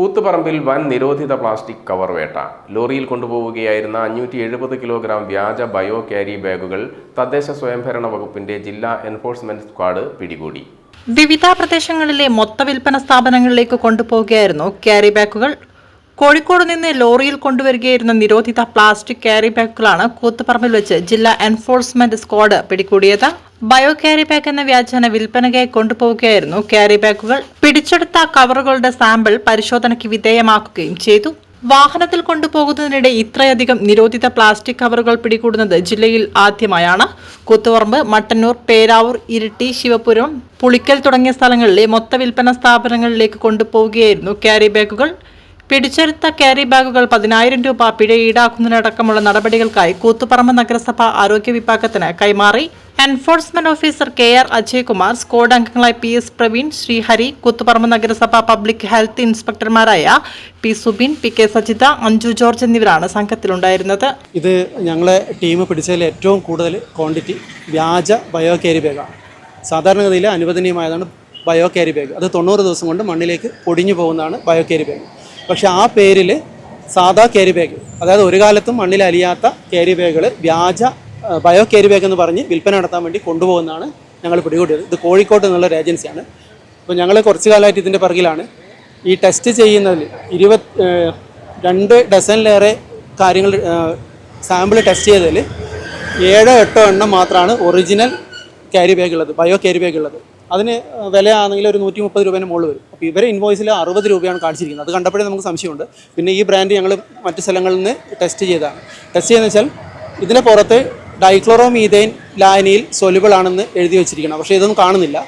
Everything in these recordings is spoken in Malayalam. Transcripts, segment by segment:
കൂത്തുപറമ്പിൽ വൻ നിരോധിത പ്ലാസ്റ്റിക് കവർ വേട്ട. ലോറിയിൽ കൊണ്ടുപോവുകയായിരുന്ന അഞ്ഞൂറ്റി എഴുപത് കിലോഗ്രാം വ്യാജ ബയോ ക്യാരി ബാഗുകൾ തദ്ദേശ സ്വയംഭരണ വകുപ്പിന്റെ ജില്ലാ എൻഫോഴ്സ്മെന്റ് സ്ക്വാഡ് പിടികൂടി. വിവിധ പ്രദേശങ്ങളിലെ മൊത്ത വിൽപ്പന സ്ഥാപനങ്ങളിലേക്ക് കൊണ്ടുപോവുകയായിരുന്നു ക്യാരി ബാഗുകൾ. കോഴിക്കോട് നിന്ന് ലോറിയിൽ കൊണ്ടുവരികയായിരുന്ന നിരോധിത പ്ലാസ്റ്റിക് ക്യാരി ബാഗുകളാണ് കൂത്തുപറമ്പിൽ വെച്ച് ജില്ലാ എൻഫോഴ്സ്മെന്റ് സ്ക്വാഡ് പിടികൂടിയത്. ബയോ ക്യാരി ബാഗ് എന്ന വ്യാജന വിൽപ്പനയ്ക്കായി കൊണ്ടുപോവുകയായിരുന്നു ക്യാരി ബാഗുകൾ പിടിച്ചെടുത്ത കവറുകളുടെ സാമ്പിൾ പരിശോധനയ്ക്ക് വിധേയമാക്കുകയും ചെയ്തു. വാഹനത്തിൽ കൊണ്ടുപോകുന്നതിനിടെ ഇത്രയധികം നിരോധിത പ്ലാസ്റ്റിക് കവറുകൾ പിടികൂടുന്നത് ജില്ലയിൽ ആദ്യമായാണ്. കൂത്തുപറമ്പ് മട്ടന്നൂർ പേരാവൂർ ഇരിട്ടി ശിവപുരം പുളിക്കൽ തുടങ്ങിയ സ്ഥലങ്ങളിലെ മൊത്ത വിൽപ്പന സ്ഥാപനങ്ങളിലേക്ക് കൊണ്ടുപോവുകയായിരുന്നു ക്യാരി ബാഗുകൾ പിടിച്ചെടുത്ത ക്യാരി ബാഗുകൾ പതിനായിരം രൂപ പിഴ ഈടാക്കുന്നതിനടക്കമുള്ള നടപടികൾക്കായി കൂത്തുപറമ്പ് നഗരസഭ ആരോഗ്യ വിഭാഗത്തിന് കൈമാറി enforcement officer K R Ajaykumar squad അംഗങ്ങളായ പി എസ് പ്രവീൺ ശ്രീഹരി കൂത്തുപറമ്പ് നഗരസഭ public health ഇൻസ്പെക്ടർമാരായ P Subin P K Sajitha Anju George എന്നിവരാണ് സംഘത്തിലുണ്ടായിരുന്നത്. ഇത് ഞങ്ങളെ ടീം പിടിച്ചതിൽ ഏറ്റവും കൂടുതൽ ക്വാണ്ടിറ്റി വ്യാജ ബയോ കാരി ബാഗാണ് സാധാരണഗതിയിൽ അനുവദനീയമായതാണ് ബയോ കാരി ബാഗ് അത് തൊണ്ണൂറ് ദിവസം കൊണ്ട് മണ്ണിലേക്ക് പൊടിഞ്ഞു പോകുന്നതാണ് ബയോ കാരി ബാഗ് പക്ഷേ ആ പേരിൽ സാധാ ക്യാരി ബാഗ് അതായത് ഒരു കാലത്തും മണ്ണിൽ അലിയാത്ത ക്യാരി ബാഗുകൾ വ്യാജ ബയോ ക്യാരി ബാഗ് എന്ന് പറഞ്ഞ് വിൽപ്പന നടത്താൻ വേണ്ടി കൊണ്ടുപോകുന്നതാണ് ഞങ്ങൾ പിടികൂടിയത്. ഇത് കോഴിക്കോട് എന്നുള്ളൊരു ഏജൻസിയാണ്. അപ്പോൾ ഞങ്ങൾ കുറച്ച് കാലമായിട്ട് ഇതിന്റെ പിറകിലാണ്. ഈ ടെസ്റ്റ് ചെയ്യുന്നതിൽ ഇരുപത് രണ്ട് ഡസനിലേറെ കാര്യങ്ങൾ സാമ്പിൾ ടെസ്റ്റ് ചെയ്തതിൽ ഏഴോ എട്ടോ എണ്ണം മാത്രമാണ് ഒറിജിനൽ ക്യാരി ബാഗ് ഉള്ളത് ബയോ ക്യാരി ബാഗ് ഉള്ളത്. അതിന് വിലയാണെങ്കിൽ ഒരു നൂറ്റി മുപ്പത് രൂപേന്റെ മുകളിൽ വരും. അപ്പോൾ ഇവരെ ഇൻവോയ്സിൽ അറുപത് രൂപയാണ് കാണിച്ചിരിക്കുന്നത്. അത് കണ്ടപ്പോഴേ നമുക്ക് സംശയമുണ്ട്. പിന്നെ ഈ ബ്രാൻഡ് ഞങ്ങൾ മറ്റ് സ്ഥലങ്ങളിൽ നിന്ന് ടെസ്റ്റ് ചെയ്തതാണ്. ടെസ്റ്റ് ചെയ്യുന്നത് വെച്ചാൽ ഇതിന് പുറത്ത് ഡൈക്ലോറോമീതൈൻ ലായനിയിൽ സൊലുബിൾ ആണെന്ന് എഴുതി വെച്ചിരിക്കണം. പക്ഷേ ഇതൊന്നും കാണുന്നില്ല.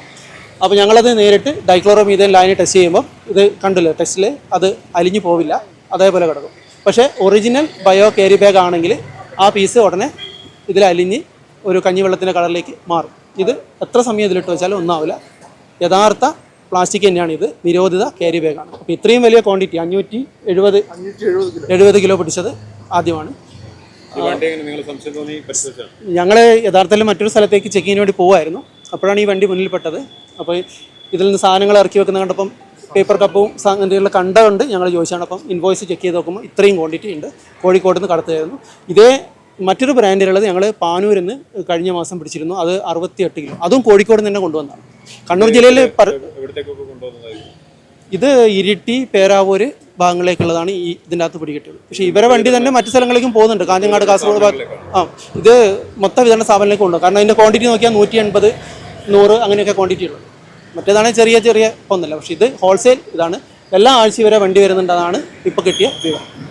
അപ്പോൾ ഞങ്ങളത് നേരിട്ട് ഡൈക്ലോറോമീതൈൻ ലായനി ടെസ്റ്റ് ചെയ്യുമ്പോൾ ഇത് കണ്ടില്ല? ടെസ്റ്റിൽ അത് അലിഞ്ഞു പോവില്ല. അതേപോലെ കിടക്കും. പക്ഷേ ഒറിജിനൽ ബയോ കേരി ബാഗ് ആണെങ്കിൽ ആ പീസ് ഉടനെ ഇതിൽ അലിഞ്ഞ് ഒരു കഞ്ഞിവെള്ളത്തിന്റെ കളറിലേക്ക് മാറും. ഇത് എത്ര സമയം ഇതിലിട്ട് വെച്ചാലും ഒന്നാവില്ല. യഥാർത്ഥ പ്ലാസ്റ്റിക് തന്നെയാണ് ഇത്. നിരോധിത ക്യാരി ബാഗാണ് അപ്പോൾ ഇത്രയും വലിയ ക്വാണ്ടിറ്റി അഞ്ഞൂറ്റി എഴുപത് എഴുപത് കിലോ പിടിച്ചത് ആദ്യമാണ്. ഞങ്ങൾ യഥാർത്ഥത്തിൽ മറ്റൊരു സ്ഥലത്തേക്ക് ചെക്കിങ്ങിന് വേണ്ടി പോവായിരുന്നു. അപ്പോഴാണ് ഈ വണ്ടി മുന്നിൽ പെട്ടത് അപ്പോൾ ഇതിൽ നിന്ന് സാധനങ്ങൾ ഇറക്കി വെക്കുന്ന കണ്ടപ്പം പേപ്പർ കപ്പും സംഗതികളിൽ കണ്ടതുകൊണ്ട് ഞങ്ങൾ ചോദിച്ചാണ് അപ്പം ഇൻവോയ്സ് ചെക്ക് ചെയ്ത് നോക്കുമ്പോൾ ഇത്രയും ക്വാണ്ടിറ്റി ഉണ്ട്. കോഴിക്കോട് നിന്ന് കടത്തുകയായിരുന്നു. ഇതേ മറ്റൊരു ബ്രാൻഡിലുള്ളത് ഞങ്ങൾ പാനൂരിൽ നിന്ന് കഴിഞ്ഞ മാസം പിടിച്ചിരുന്നു. അത് അറുപത്തിയെട്ട് കിലോ. അതും കോഴിക്കോട് നിന്ന് തന്നെ കൊണ്ടുവന്നതാണ്. കണ്ണൂർ ജില്ലയിൽ ഇത് ഇരിട്ടി പേരാവൂര് ഭാഗങ്ങളിലേക്കുള്ളതാണ് ഈ ഇതിന്റെ അകത്ത് പിടികിട്ടിയത്. പക്ഷേ ഇവരെ വണ്ടി തന്നെ മറ്റു സ്ഥലങ്ങളിലേക്കും പോകുന്നുണ്ട്. കാഞ്ഞങ്ങാട് കാസർഗോഡ് ഭാഗം ആ ഇത് മൊത്തം വിതരണ സ്ഥാപനത്തിലേക്ക് കൊണ്ടുപോകും കാരണം അതിന്റെ ക്വാണ്ടിറ്റി നോക്കിയാൽ നൂറ്റി എൺപത് നൂറ് അങ്ങനെയൊക്കെ ക്വാണ്ടിറ്റി ഉള്ളത്. മറ്റേതാണ് ചെറിയ ചെറിയ ഒന്നല്ല. പക്ഷേ ഇത് ഹോൾസെയിൽ ഇതാണ്. എല്ലാ ആഴ്ച വരെ വണ്ടി വരുന്നുണ്ടെന്നാണ് ഇപ്പോൾ കിട്ടിയ വിവരം.